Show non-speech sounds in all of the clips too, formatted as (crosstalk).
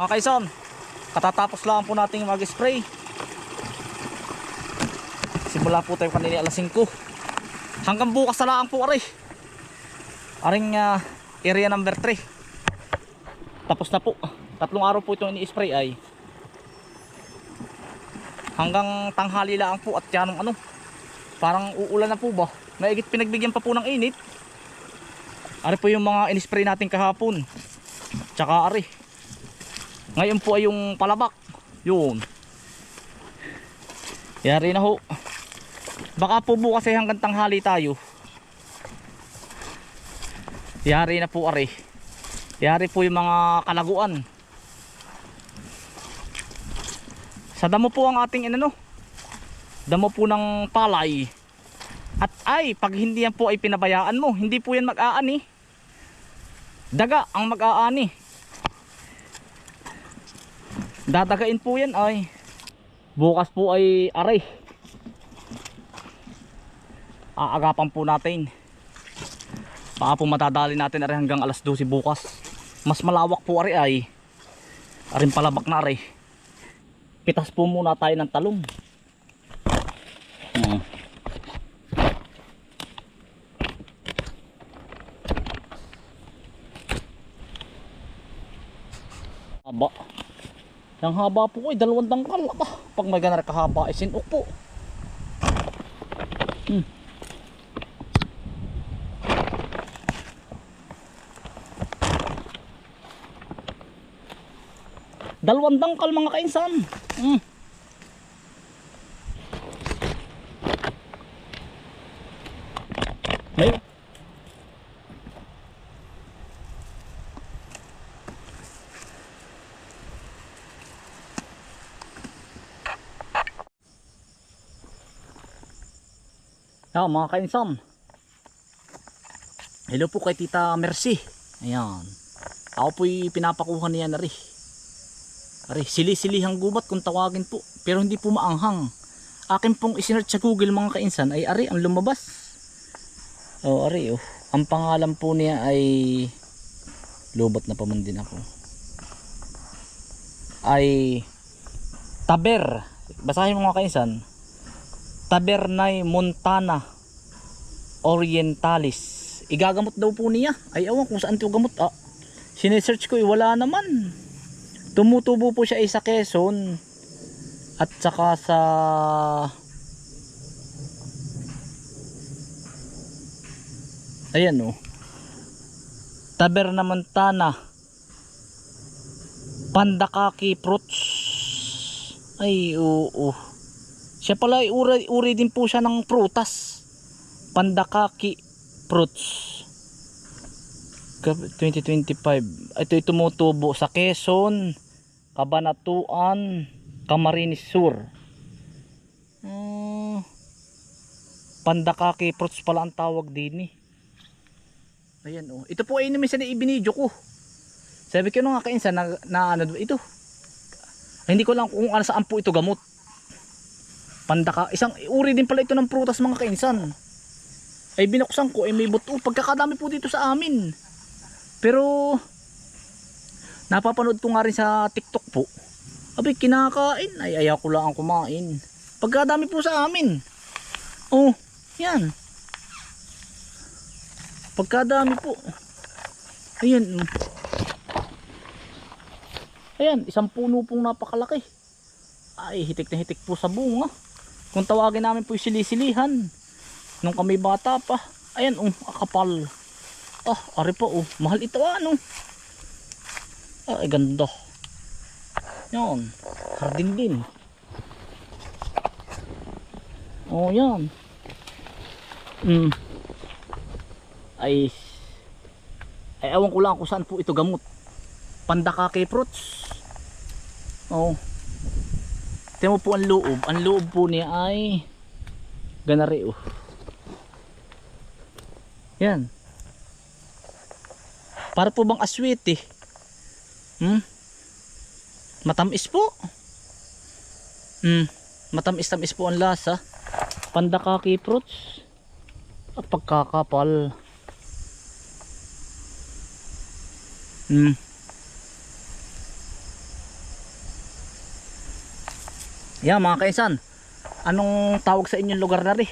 Mga kaison, katatapos lang po nating mag-spray. Simula po tayo kanina alas 5. Hanggang bukas na lang po aray. Aring ah, area number 3. Tapos na po. Tatlong araw po itong ini-spray ay. Hanggang tanghali lang po at yan ano. Parang uulan na po ba? Naigit pinagbigyan pa po ng init. Ari po yung mga in-spray natin kahapon. Tsaka ari. Ngayon po ay yung palabak. Yun. Yari na ho. Baka po bukas ay hanggang tanghali tayo. Yari na po ari. Yari po yung mga kalaguan. Sa damo po ang ating inano. Damo po ng palay. At ay, pag hindi yan po ay pinabayaan mo, hindi po yan mag-aani. Daga ang mag-aani. Dadagain po yan ay. Bukas po ay aray. Aagapan po natin. Baka po matadali natin aray hanggang alas 12 bukas. Mas malawak po aray ay. Aring palabak na aray. Pitas po muna tayo ng talong. Hmm. Haba. Ang haba po ay dalawang dangkal. Aba, pag may ganar kahaba ay sinok po. Hmm. Dalawang dangkal mga kainsan. Hmm. May Ah, mga kainsan. Hello po kay Tita Mercy. Ayan. Ako po'y pinapakuha niya na rin. Ari, sili-silihang gubat kung tawagin po. Pero hindi po maanghang. Akin pong isinearch sa Google mga kainsan ay ari ang lumabas. Oh, ari oh. Ang pangalan po niya ay lubot na pa man din ako. Ay Taber. Basahin mo mga kainsan. Tabernay Montana Orientalis. Igagamot daw po niya. Ay awan kung saan ito gamot. Ah, sinesearch ko eh, wala naman. Tumutubo po siya ay sa Quezon at saka sa Ayan oh. Taberna Montana Pandakaki fruits. Ay oo. Siya pala ay uri, uri din po siya ng prutas. Pandakaki fruits. 2025. Ito ay tumutubo sa Quezon, Cabanatuan, Camarines Sur. Hmm, pandakaki fruits pala ang tawag din eh. Ayan oh. Ito po ay naman sa ibinidyo ko. Sabi ko nung nga kainsan na, na ano ito. Hindi ko lang kung ano saan po ito gamot. Pandaka, isang uri din pala ito ng prutas mga kainsan. Ay binuksan ko ay may buto. Pagkakadami po dito sa amin. Pero napapanood ko nga rin sa TikTok po. Abi kinakain. Ay ayaw ko lang ang kumain. Pagkadami po sa amin. Oh, yan. Pagkadami po. Ayan. mm. Ayan, isang puno pong napakalaki. Ay, hitik na hitik po sa bunga. Kung tawagin namin po yung silisilihan. Nung kami bata pa. Ayan, um, akapal. Ah, ari po oh. Mahal ito ano. Ay, ganda. Yan. Hardin din. Oh, yan. Mm. Ay. Ay, awan ko lang kung saan po ito gamot. Pandakake fruits. Oh. Tingnan mo po ang loob. Ang loob po niya ay ganari oh. Yan. Para po bang aswete? Hmm? Matamis po. Hmm. Matamis-tamis po ang lasa. Pandakaki fruits. At pagkakapal. Hmm. Yan mga kaisan. Anong tawag sa inyong lugar na rin?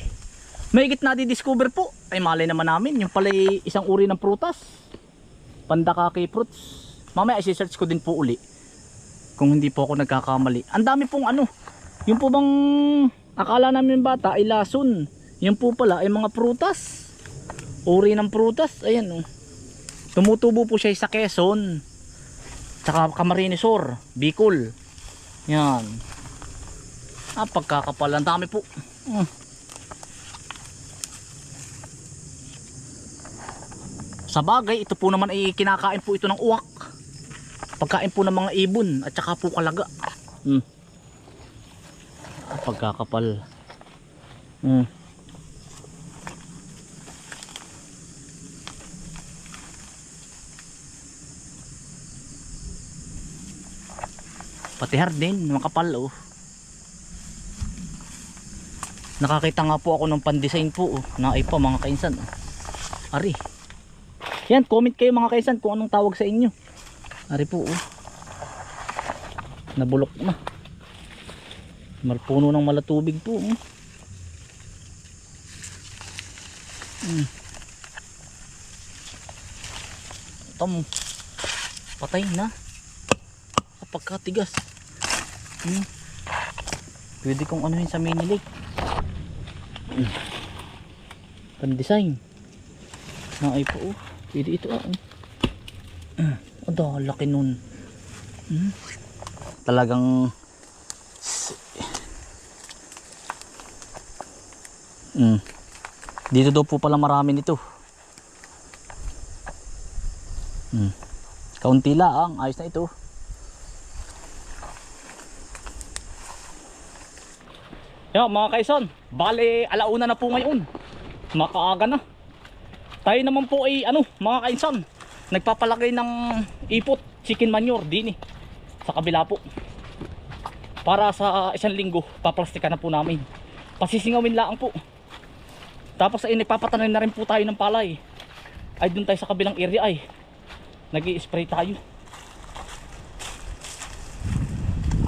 Mahigit na di-discover po. Ay malay naman namin. Yung pala isang uri ng prutas. Pandakake fruits. Mamaya isi-search ko din po uli. Kung hindi po ako nagkakamali. Ang dami pong ano. Yung po bang akala namin bata ay lason. Yan po pala ay mga prutas. Uri ng prutas. Ayan oh. Tumutubo po siya sa Quezon. Tsaka Camarines Sur. Bicol. Yan. Ah, pagkakapal. Ang dami po. Mm. Sa bagay, ito po naman ay kinakain po ito ng uwak. Pagkain po ng mga ibon at saka po kalaga. Hmm. Ah, pagkakapal. Hmm. Pati hardin, makapal oh. Nakakita nga po ako ng pan-design po oh, na ipa mga kainsan. Oh. Ari. Yan, comment kayo mga kaisan kung anong tawag sa inyo. Ari po oh. Nabulok na. Marpuno ng malatubig po. Oh. Hmm. Tamo. Patay na. Kapag katigas. Hmm. Pwede kong yun sa mini lake. Hmm. Pan-design. Na ay po oh. Pwede ito ah. Oh. Dah, laki nun. Hmm. Talagang Hmm. Dito daw po pala marami nito. Hmm. Kaunti lang, ayos na ito. Yo, mga kaison, bale alauna na po ngayon. Makaaga na. Tayo naman po ay ano, mga kaison, nagpapalagay ng ipot, chicken manure din eh, sa kabila po. Para sa isang linggo, paplastikan na po namin. Pasisingawin lang po. Tapos ay nagpapatanim na rin po tayo ng palay. Ay dun tayo sa kabilang area ay nag spray tayo.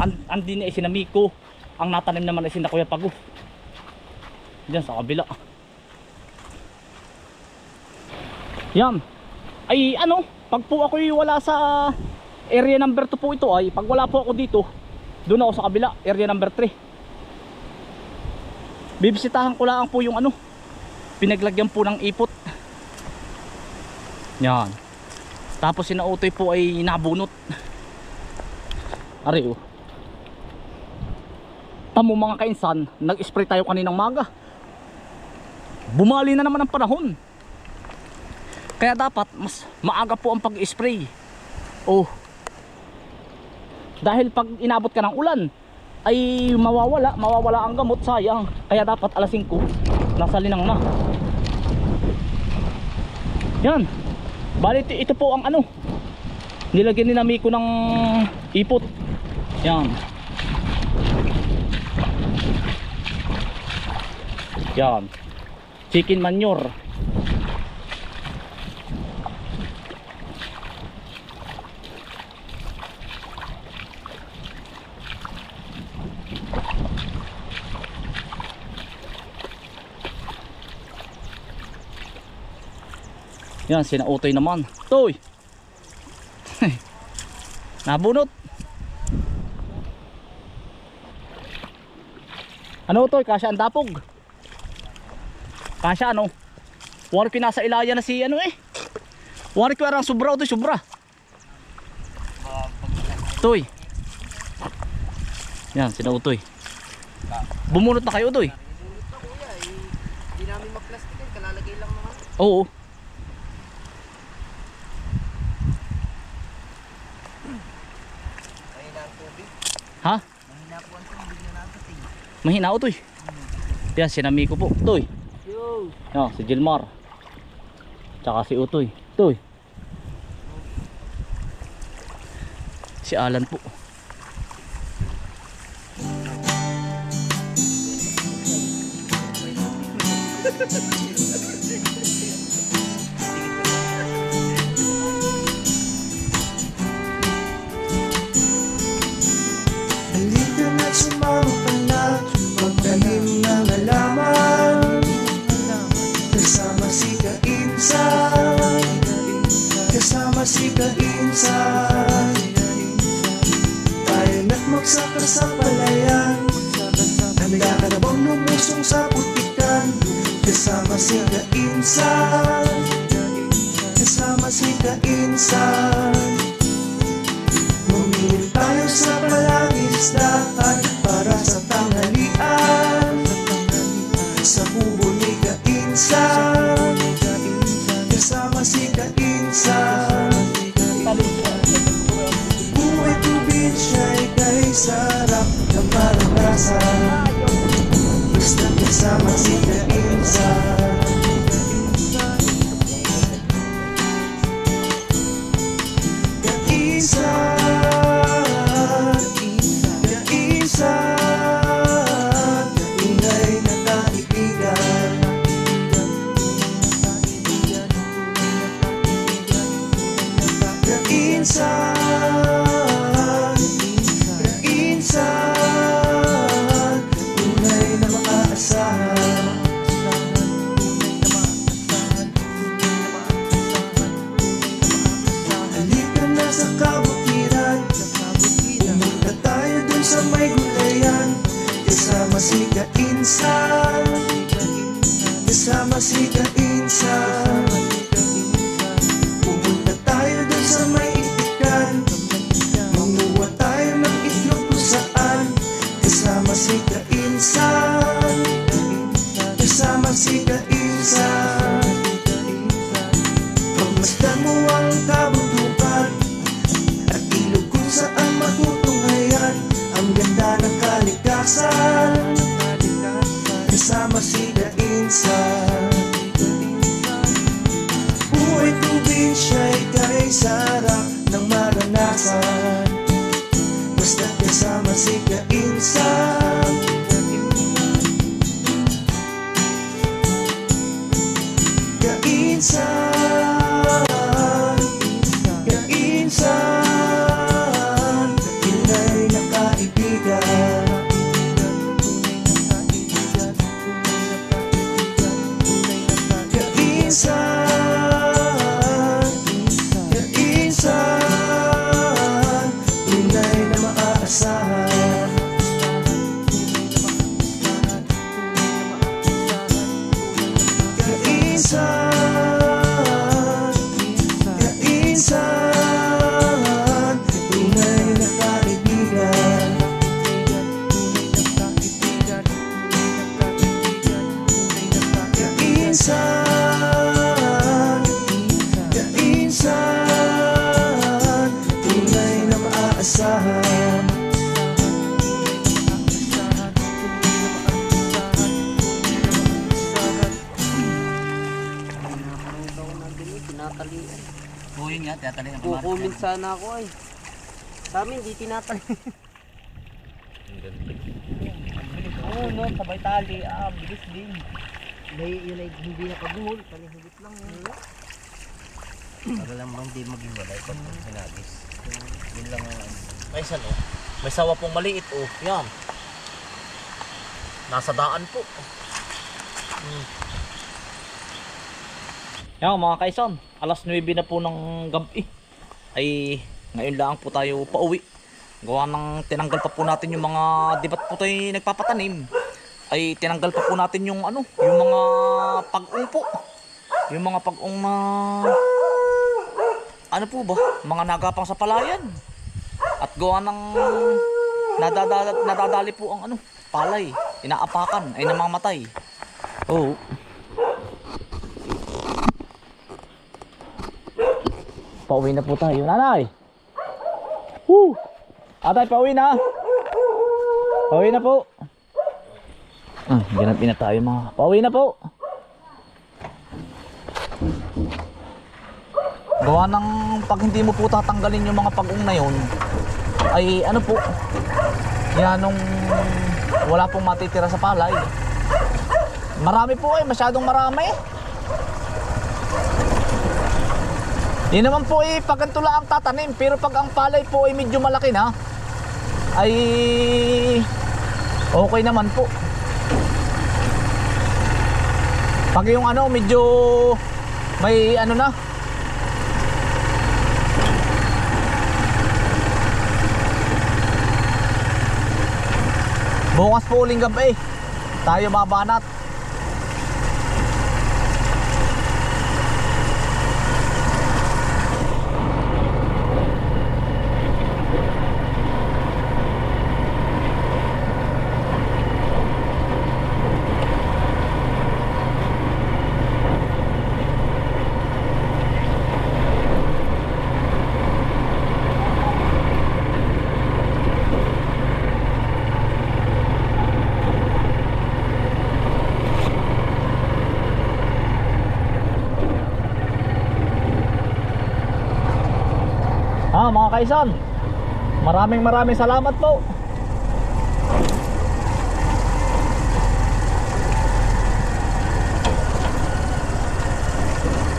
And, andin ay sinamiko. Ang natanim naman ay sinakuya pago. Diyan sa kabila. Yan. Ay ano, pag po ako wala sa area number 2 po ito ay pag wala po ako dito, doon ako sa kabila, area number 3. Bibisitahan ko lang po yung ano, pinaglagyan po ng ipot. Yan. Tapos sinautoy po ay nabunot. Ari oh. Tamo mga kainsan, nag-spray tayo kaninang maga. Bumali na naman ang panahon. Kaya dapat mas maaga po ang pag-spray. Oh. Dahil pag inabot ka ng ulan, ay mawawala, mawawala ang gamot, sayang. Kaya dapat alas 5, nasa linang na. Yan. Bali ito, ito po ang ano. Nilagyan ni Namiko ng ipot. Yan. Yan. Chicken manure. Yan, sinautoy naman. Toy! (laughs) Nabunot. Ano to? Kasya ang dapog. Kasya ano? Wari ko nasa ilaya na si ano eh. Wari ko sobra to sobra. Toy. Yan, sinautoy. Bumunot na kayo, Toy. Hindi namin mag-plastikin, kalalagay lang naman. Oo. Ha? Mahina po ang tubig na nadating. Mahina o, Toy. Yan, sinami ko po. Toy. Yo! Yan, si Gilmar. Tsaka si Utoy. Toy. Si Alan po. (laughs) insan Tayo na't magsaka sa palayan. Handa ka na bang lumusong sa putikan? Kasama si Kainsan Kasama si Kainsan Bumili tayo sa palagisdaan Para Kainsan Nga, tiyatali ang Kukumin sana ako ay. Sa amin, di tinatali. Oo no, sabay tali. Ah, bilis din. Dahil yun ay hindi nakabuhol. Panihigit lang yun. Para lang bang di maghiwalay pag hinagis. Yun lang ang ano. May isa no. May sawa pong maliit oh. Yan. Nasa daan po. Hmm. Yan mga kaisan, alas 9 na po ng gabi. Ay ngayon lang po tayo pauwi. Gawa ng tinanggal pa po natin yung mga dibat po tayo nagpapatanim. Ay tinanggal pa po natin yung ano, yung mga pag-ung po. Yung mga pag-ung na ano po ba? Mga nagapang sa palayan. At gawa ng nadadali, nadadali po ang ano, palay. Inaapakan, ay namamatay. Oo. Pauwi na po tayo. Nanay! Woo! Atay, pauwi na! Pauwi na po! Ah, ganapin na tayo mga. Pauwi na po! Gawa ng pag hindi mo po tatanggalin yung mga pag-ung na yun, ay ano po, yan nung wala pong matitira sa palay. Marami po eh, masyadong marami. Hindi naman po eh, pag ganito lang tatanim pero pag ang palay po ay medyo malaki na ay okay naman po. Pag yung ano medyo may ano na Bukas po uling gabi eh. tayo babanat kaisan. Maraming maraming salamat po.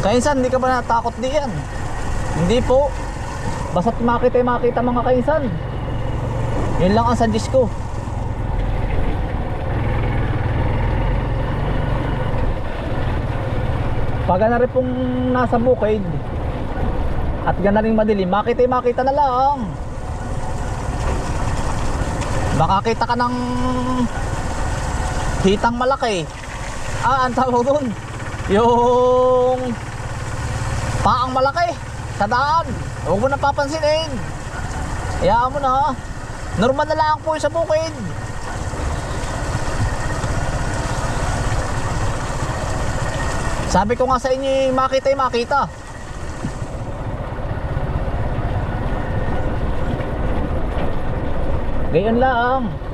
Kainsan, hindi ka ba natakot di yan? Hindi po. Basta't makita makita mga kainsan. Yun lang ang suggest ko. Pag na rin pong nasa bukid, at gana rin madilim, makita makita na lang. Makakita ka ng hitang malaki. Ah, ang tawag doon. Yung paang malaki sa daan. Huwag mo na papansinin. Hayaan mo na. Normal na lang po sa bukid. Sabi ko nga sa inyo, makita makita. Gayon lang.